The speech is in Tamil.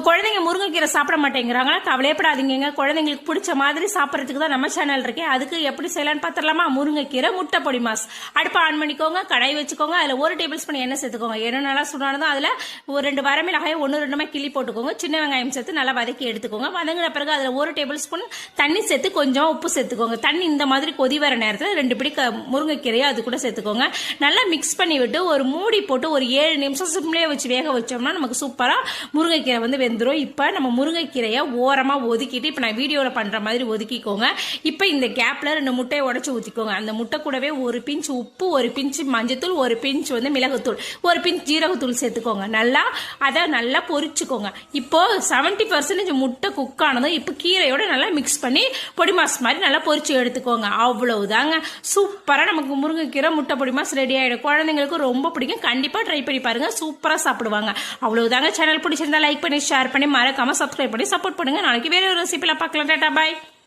உங்கள் குழந்தைங்க முருங்கைக்கீரை சாப்பிட மாட்டேங்கிறாங்களா? கவலையப்படாதீங்க குழந்தைங்களுக்கு பிடிச்ச மாதிரி சாப்பிட்றதுக்கு தான் நம்ம சேனல் இருக்கேன் அதுக்கு எப்படி செய்யலாம்னு பார்த்துடலாமா முருங்கைக்கீரை முட்டை பொடி மாஸ். அடுப்பை ஆன் பண்ணிக்கோங்க கடாய் வச்சுக்கோங்க. அதில் ஒரு டேபிள் ஸ்பூன் எண்ணெய் சேர்த்துக்கோங்க. எண்ணெய் நல்லா சுடானதும் அதில் ஒரு ரெண்டு வரமிளகாயை ஒன்று ரெண்டுமே கிள்ளி போட்டுக்கோங்க. சின்ன வெங்காயம் சேர்த்து நல்லா வதக்கி எடுத்துக்கோங்க. வதங்கின பிறகு அதில் ஒரு டேபிள் ஸ்பூன் தண்ணி சேர்த்து கொஞ்சம் உப்பு சேர்த்துக்கோங்க. தண்ணி இந்த மாதிரி கொதி வர நேரத்தில் ரெண்டு பிடி க- முருங்கைக்கீரையை அது கூட சேர்த்துக்கோங்க. நல்லா மிக்ஸ் பண்ணி விட்டு ஒரு மூடி போட்டு ஒரு ஏழு நிமிஷம் சிம்லேயே வச்சு வேக வச்சோம்னா நமக்கு சூப்பராக முருங்கைக்கீரை வந்து வெந்துடும் இப்போ நம்ம முருங்கைக்கீரையை ஓரமாக ஒதுக்கிட்டு இப்போ நான் வீடியோவில் பண்ணுற மாதிரி ஒதுக்கிக்கோங்க. இப்போ இந்த கேப்பில் ரெண்டு முட்டையை உடச்சி ஊற்றிக்கோங்க அந்த முட்டை கூடவே ஒரு பிஞ்ச் உப்பு ஒரு பிஞ்ச் மஞ்சத்தூள் ஒரு பிஞ்ச் வந்து மிளகுத்தூள் ஒரு பிஞ்ச் ஜீரகத்தூள் சேர்த்துக்கோங்க. நல்லா அதை நல்லா பொரிச்சுக்கோங்க. இப்போ செவன்ட்டி பர்சன்டேஜ் முட்டை குக் ஆனதும் இப்போ கீரையோட நல்லா மிக்ஸ் பண்ணி பொடி மாஸ் மாதிரி நல்லா பொரிச்சு எடுத்துக்கோங்க. அவ்வளவுதாங்க. சூப்பராக நமக்கு முருங்கைக்கீரை முட்டை பொடி மாஸ் ரெடி ஆகிடும் குழந்தைங்களுக்கு ரொம்ப பிடிக்கும். கண்டிப்பாக ட்ரை பண்ணி பாருங்க. சூப்பராக சாப்பிடுவாங்க. அவ்வளவுதாங்க. சேனல் பிடிச்சிருந்தா லைக் பண்ணி ஷேர் பண்ணி மறக்காமல் சப்ஸ்கிரைப் பண்ணி சப்போர்ட் பண்ணுங்க. நாளைக்கு வேற ஒரு ரெசிபியில் பார்க்கலாம். Tata bye.